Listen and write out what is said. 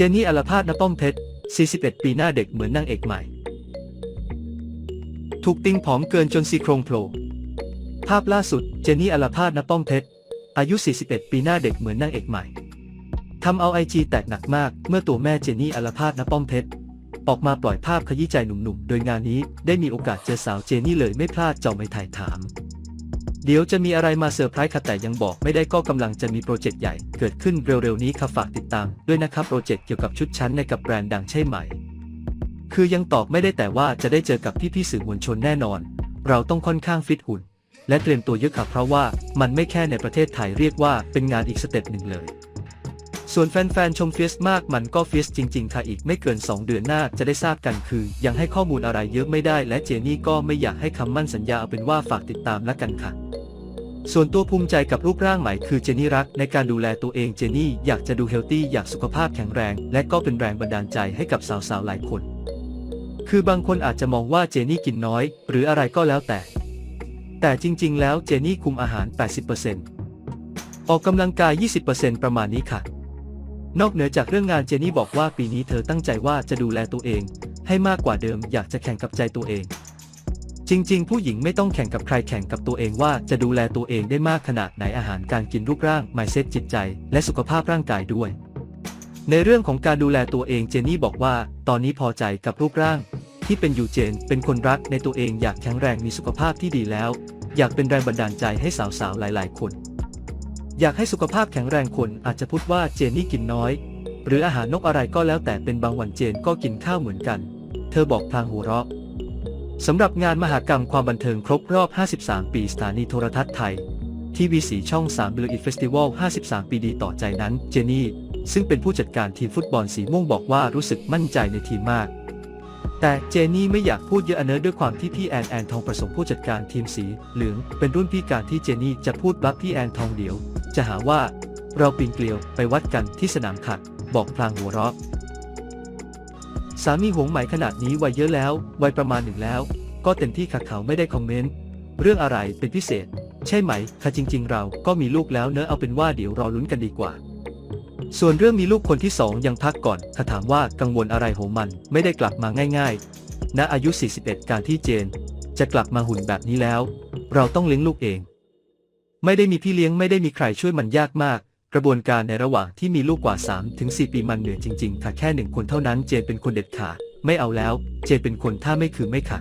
เจนี่อลภาสนป้อมเพชร 41 ปีหน้าเด็กเหมือนนางเอกใหม่ ถูกติงผอมเกินจนซี่โครงโผล่ภาพล่าสุดเจนี่อลภาสนป้อมเพชร อายุ 41 ปีหน้าเด็กเหมือนนางเอกใหม่ทำเอาไอจีแตกหนักมากเมื่อตัวแม่เจนี่อลภาสนป้อมเพชร ออกมาปล่อยภาพขยี้ใจหนุ่มๆ โดยงานนี้ได้มีโอกาสเจอสาวเจนี่เลยไม่พลาดเจาไม่ถ่ายถาม เดี๋ยวจะมีอะไรมาเซอร์ไพรส์ค่ะแต่ยังบอกไม่ได้ก็กำลังจะมีโปรเจกต์ใหญ่เกิดขึ้นเร็วๆนี้ค่ะฝากติดตามด้วยนะครับโปรเจกต์เกี่ยวกับชุดชั้นในกับแบรนด์ดังใช่ไหม คือยังตอบไม่ได้แต่ว่าจะได้เจอกับพี่ๆสื่อมวลชนแน่นอน เราต้องค่อนข้างฟิตหุ่น และเตรียมตัวเยอะค่ะเพราะว่ามันไม่แค่ในประเทศไทยเรียกว่าเป็นงานอีกสเต็ปหนึ่งเลย ส่วนแฟนๆชมเฟียสมากมันก็เฟียสจริงๆค่ะอีกไม่เกิน 2 เดือนหน้าจะได้ทราบกันคือ ยังให้ข้อมูลอะไรเยอะไม่ได้และเจนี่ก็ไม่อยากให้คำมั่นสัญญาเอาเป็นว่าฝากติดตามแล้วกันค่ะ ส่วนตัวภูมิใจกับรูปร่างใหม่คือเจนี่รักในการดูแลตัวเองเจนี่อยากจะดูเฮลตี้อยากสุขภาพแข็งแรง และก็เป็นแรงบันดาลใจให้กับสาวๆหลายคน คือบางคนอาจจะมองว่าเจนี่กินน้อย หรืออะไรก็แล้วแต่ แต่จริงๆ แล้วเจนี่คุมอาหาร 80%ออกกำลังกาย 20%ประมาณนี้ค่ะ นอกเหนือจากเรื่องงานเจนี่บอกว่าปีนี้เธอตั้งใจว่าจะดูแลตัวเอง ให้มากกว่าเดิมอยากจะแข่งกับใจตัวเอง จริง ๆ ผู้หญิงไม่ต้องแข่งกับใครแข่งกับตัวเองว่าจะดูแลตัวเองได้มากขนาดไหนอาหารการกินรูปร่าง m i n d s e จิตใจ และสุขภาพร่างกายด้วย ในเรื่องของการดูแลตัวเองเจนี่บอกว่า ตอนนี้พอใจกับรูปร่าง ที่เป็นอยู่เจน เป็นคนรักในตัวเองอยากแข็งแรงมีสุขภาพที่ดีแล้ว อยากเป็นแรงบันดาลใจให้สาวๆหลาย ๆ คน อยากให้สุขภาพแข็งแรงคนอาจจะพูดว่าเจนนี่กินน้อย หรืออาหารนกอะไรก็แล้วแต่เป็นบางวันเจนก็กินข้าวเหมือนกัน เธอบอกพลางหัวเราะ สำหรับงานมหากรรมความบันเทิงครบรอบ 53 ปีสถานีโทรทัศน์ไทย ทีวีสีช่อง3 b l u e Festival 53 ปีดีต่อใจนั้น เจนี่ ซึ่งเป็นผู้จัดการทีมฟุตบอลสีม่วงบอกว่ารู้สึกมั่นใจในทีมมาก แต่เจนี่ไม่อยากพูดเยอะเนอะด้วยความที่พี่แอนแอนทองประสมผู้จัดการทีมสีเหลือง เป็นรุ่นพี่การที่เจนี่จะพูดบัฟพี่แอนทองเดียว จะหาว่า เราปีนเกลียวไปวัดกันที่สนามขัด บอกพลางหัวเราะามีหวงไหมขนาดนี้วัยเยอะแล้ว วัยประมาณหนึ่งแล้ว ก็เต็มที่ค่ะเขาไม่ได้คอมเมนต์ เรื่องอะไรเป็นพิเศษ ใช่ไหมค่ะจริง ๆ เราก็มีลูกแล้วเนอะเอาเป็นว่าเดี๋ยวรอลุ้นกันดีกว่า ส่วนเรื่องมีลูกคนที่สองยังพักก่อนค่ะถามว่ากังวลอะไรโหมันไม่ได้กลับมาง่ายๆณอายุ 41 การที่เจน จะกลับมาหุ่นแบบนี้แล้ว เราต้องเลี้ยงลูกเอง ไม่ได้มีพี่เลี้ยงไม่ได้มีใครช่วยมันยากมาก ระบวนการในระหว่างที่มีลูกกว่า3ถึง4ปีมันเหนื่อยจริงๆค่ะแค่หนึ่งคนเท่านั้นเจนเป็นคนเด็ดขาด ไม่เอาแล้ว เจนเป็นคนถ้าไม่คือไม่ค่ะ